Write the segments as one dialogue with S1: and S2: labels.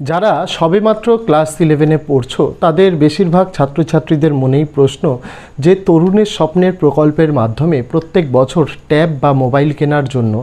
S1: যারা সবেমাত্র ক্লাস ইলেভেনে পড়ছো, তাদের বেশিরভাগ ছাত্রছাত্রীদের মনেই প্রশ্ন যে তরুণের স্বপ্নের প্রকল্পের মাধ্যমে প্রত্যেক বছর ট্যাব বা মোবাইল কেনার জন্য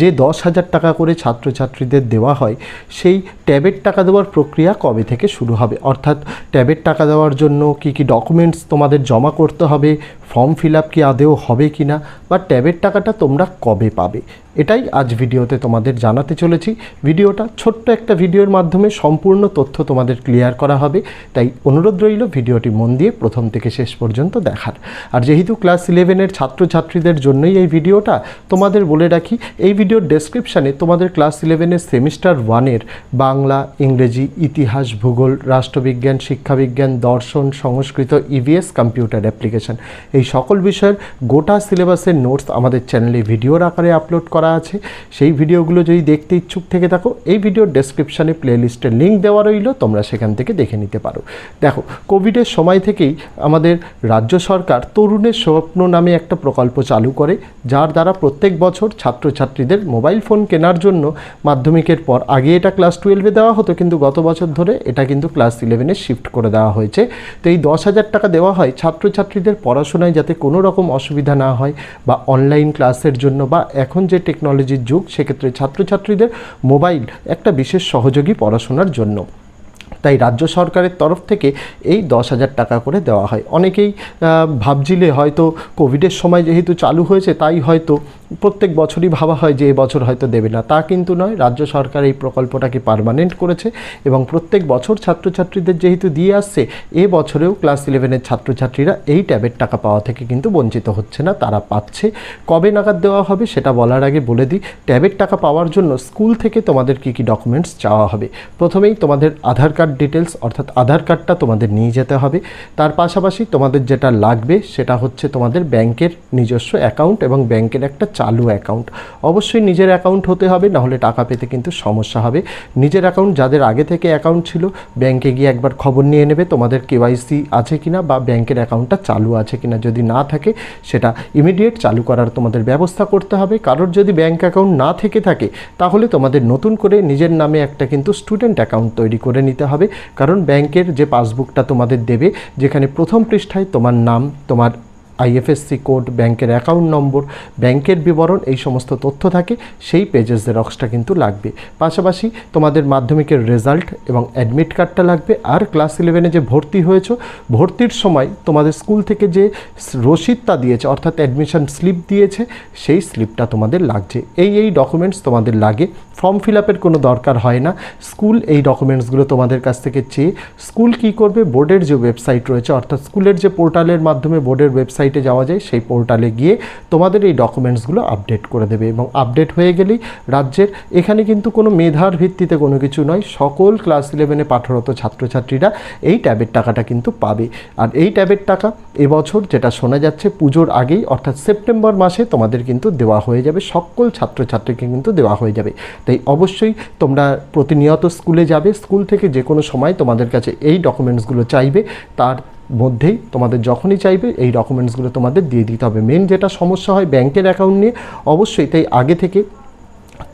S1: যে দশ হাজার টাকা করে ছাত্রছাত্রীদের দেওয়া হয়, সেই ট্যাবের টাকা দেওয়ার প্রক্রিয়া কবে থেকে শুরু হবে? অর্থাৎ ট্যাবের টাকা দেওয়ার জন্য কি কি ডকুমেন্টস তোমাদের জমা করতে হবে? ফর্ম ফিল আপ কি আদেও হবে কি না বা ট্যাবের টাকাটা তোমরা কবে পাবে? এটাই আজ ভিডিওতে তোমাদের জানাতে চলেছি। ভিডিওটা ছোট্ট একটা ভিডিওর মাধ্যমে সম্পূর্ণ তথ্য তোমাদের ক্লিয়ার করা হবে। তাই অনুরোধ রইল ভিডিওটি মন দিয়ে প্রথম থেকে শেষ পর্যন্ত দেখার। আর যেহেতু ক্লাস ইলেভেনের ছাত্রছাত্রীদের জন্যই এই ভিডিওটা, তোমাদের বলে রাখি, এই ভিডিওর ডেসক্রিপশানে তোমাদের ক্লাস ইলেভেনের সেমিস্টার ওয়ানের বাংলা, ইংরেজি, ইতিহাস, ভূগোল, রাষ্ট্রবিজ্ঞান, শিক্ষাবিজ্ঞান, দর্শন, সংস্কৃত ইভিএস কম্পিউটার অ্যাপ্লিকেশন এই সকল বিষয়ের গোটা সিলেবাসের নোটস আমাদের চ্যানেলে ভিডিওর আকারে আপলোড করা আছে। সেই ভিডিওগুলো যদি দেখতে ইচ্ছুক থেকে থাকো, এই ভিডিওর ডেসক্রিপশানে প্লেলিস্টের লিঙ্ক দেওয়া রইল, তোমরা সেখান থেকে দেখে নিতে পারো। দেখো, কোভিডের সময় থেকেই আমাদের রাজ্য সরকার তরুণের স্বপ্ন নামে একটা প্রকল্প চালু করে, যার দ্বারা প্রত্যেক বছর ছাত্রছাত্রীদের মোবাইল ফোন কেনার জন্য মাধ্যমিকের পর আগে এটা ক্লাস টুয়েলভে দেওয়া হতো, কিন্তু গত বছর ধরে এটা কিন্তু ক্লাস ইলেভেনে শিফট করে দেওয়া হয়েছে। তো এই দশ হাজার টাকা দেওয়া হয় ছাত্রছাত্রীদের পড়াশোনায় যাতে কোনো রকম অসুবিধা না হয় বা অনলাইন ক্লাসের জন্য বা এখন যে টেকনোলজির যুগ, সেক্ষেত্রে ছাত্রছাত্রীদের মোবাইল একটা বিশেষ সহযোগী পড়াশোনার জন্য। তাই রাজ্য সরকারের তরফ থেকে এই দশ হাজার টাকা করে দেওয়া হয়। অনেকেই ভাবছিলে হয়তো কোভিডের সময় যেহেতু চালু হয়েছে, তাই হয়তো প্রত্যেক বছরই ভাবা হয় যে এবছর হয়তো দেবে না। তা কিন্তু নয়, রাজ্য সরকার এই প্রকল্পটাকে পার্মানেন্ট করেছে এবং প্রত্যেক বছর ছাত্রছাত্রীদের যেহেতু দিয়ে আসছে, এ বছরেও ক্লাস ইলেভেনের ছাত্রছাত্রীরা এই ট্যাবের টাকা পাওয়া থেকে কিন্তু বঞ্চিত হচ্ছে না, তারা পাচ্ছে। কবে নাগাদ দেওয়া হবে সেটা বলার আগে বলে দিই, ট্যাবের টাকা পাওয়ার জন্য স্কুল থেকে তোমাদের কী কী ডকুমেন্টস চাওয়া হবে? প্রথমেই তোমাদের আধার কার্ড ডিটেলস অর্থাৎ আধার কার্ডটা তোমাদের নিয়ে যেতে হবে। তার পাশাপাশি তোমাদের যেটা লাগবে, সেটা হচ্ছে তোমাদের ব্যাংকের নিজস্ব অ্যাকাউন্ট এবং ব্যাংকের একটা চালু অ্যাকাউন্ট অবশ্যই নিজের অ্যাকাউন্ট হতে হবে, নাহলে টাকা পেতে কিন্তু সমস্যা হবে। নিজের অ্যাকাউন্ট যাদের আগে থেকে অ্যাকাউন্ট ছিল, ব্যাংকে গিয়ে একবার খবর নিয়ে নেবে তোমাদের কেওয়াইসি আছে কিনা বা ব্যাংকের অ্যাকাউন্টটা চালু আছে কিনা। যদি না থাকে, সেটা ইমিডিয়েট চালু করার তোমাদের ব্যবস্থা করতে হবে। কারোর যদি ব্যাংক অ্যাকাউন্ট না থেকে থাকে, তাহলে তোমাদের নতুন করে নিজের নামে একটা কিন্তু স্টুডেন্ট অ্যাকাউন্ট তৈরি করে নিতে হবে। কারণ ব্যাংকের যে পাসবুকটা তোমাদের দেবে যেখানে প্রথম পৃষ্ঠায় তোমার নাম তোমার আইএফএসসি কোড, ব্যাংকের অ্যাকাউন্ট নম্বর ব্যাংকের বিবরণ, এই সমস্ত তথ্য থাকে, সেই পেজেস জেরক্সটা কিন্তু লাগবে। পাশাপাশি তোমাদের মাধ্যমিকের রেজাল্ট এবং অ্যাডমিট কার্ডটা লাগবে। আর ক্লাস ইলেভেনে যে ভর্তি হয়েছো, ভর্তির সময় তোমাদের স্কুল থেকে যে রসিদটা দিয়েছে, অর্থাৎ অ্যাডমিশন স্লিপ দিয়েছে, সেই স্লিপটা তোমাদের লাগছে। এই এই ডকুমেন্টস তোমাদের লাগে। ফর্ম ফিল আপের কোনো দরকার হয় না। স্কুল এই ডকুমেন্টসগুলো তোমাদের কাছ থেকে চেয়ে স্কুল কি করবে? বোর্ডের যে ওয়েবসাইট রয়েছে, অর্থাৎ স্কুলের যে পোর্টালের মাধ্যমে বোর্ডের ওয়েবসাইটে যাওয়া যায়, সেই পোর্টালে গিয়ে তোমাদের এই ডকুমেন্টসগুলো আপডেট করে দেবে এবং আপডেট হয়ে গেলেই রাজ্যের এখানে কিন্তু কোনো মেধার ভিত্তিতে কোনো কিছু নয়, সকল ক্লাস ইলেভেনে পাঠরত ছাত্রছাত্রীরা এই ট্যাবের টাকাটা কিন্তু পাবে। আর এই ট্যাবের টাকা এবছর যেটা শোনা যাচ্ছে, পুজোর আগেই অর্থাৎ সেপ্টেম্বর মাসে তোমাদের কিন্তু দেওয়া হয়ে যাবে, সকল ছাত্রছাত্রীকে কিন্তু দেওয়া হয়ে যাবে। তাই অবশ্যই তোমরা প্রতিনিয়ত স্কুলে যাবে, স্কুল থেকে যে কোনো সময় তোমাদের কাছে এই ডকুমেন্টসগুলো চাইবে, তার মধ্যেই তোমাদের যখনই চাইবে এই ডকুমেন্টসগুলো তোমাদের দিয়ে দিতে হবে। মেন যেটা সমস্যা হয় ব্যাংকের অ্যাকাউন্ট নিয়ে, অবশ্যই তাই আগে থেকে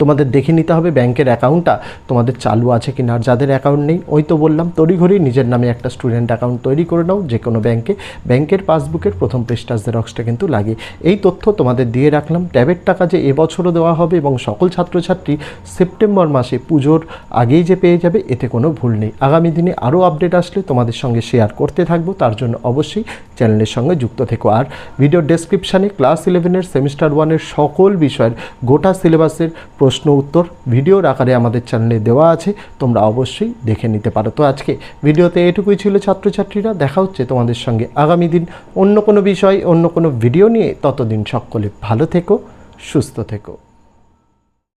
S1: তোমাদের দেখে নিতে হবে ব্যাংকের অ্যাকাউন্টটা, তোমাদের চালু আছে কি না যাদের অ্যাকাউন্ট নেই। ওই তো বললাম, তড়িঘড়ি নিজের নামে একটা স্টুডেন্ট অ্যাকাউন্ট তৈরি করে নাও, যে কোনো ব্যাংকে। ব্যাংকের পাসবুকের প্রথম পৃষ্ঠার জেরক্সটা কিন্তু লাগে। এই তথ্য তোমাদের দিয়ে রাখলাম। ট্যাবের টাকা যে এবছরও দেওয়া হবে এবং সকল ছাত্রছাত্রী সেপ্টেম্বর মাসে পুজোর আগেই যে পেয়ে যাবে, এতে কোনো ভুল নেই। আগামী দিনে আরও আপডেট আসলে তোমাদের সঙ্গে শেয়ার করতে থাকব, তার জন্য অবশ্যই চ্যানেলের সঙ্গে যুক্ত থেকো। আর ভিডিও ডেসক্রিপশানে ক্লাস ইলেভেনের সেমিস্টার ওয়ানের সকল বিষয়ের গোটা সিলেবাসের প্রশ্ন উত্তর ভিডিওর আকারে আমাদের চ্যানেলে দেওয়া আছে, তোমরা অবশ্যই দেখে নিতে পারো। তো আজকে ভিডিওতে এটুকুই ছিল ছাত্রছাত্রীরা, দেখা হচ্ছে তোমাদের সঙ্গে আগামী দিন অন্য কোনো বিষয়, অন্য কোনো ভিডিও নিয়ে। ততদিন সকলে ভালো থেকো, সুস্থ থেকো।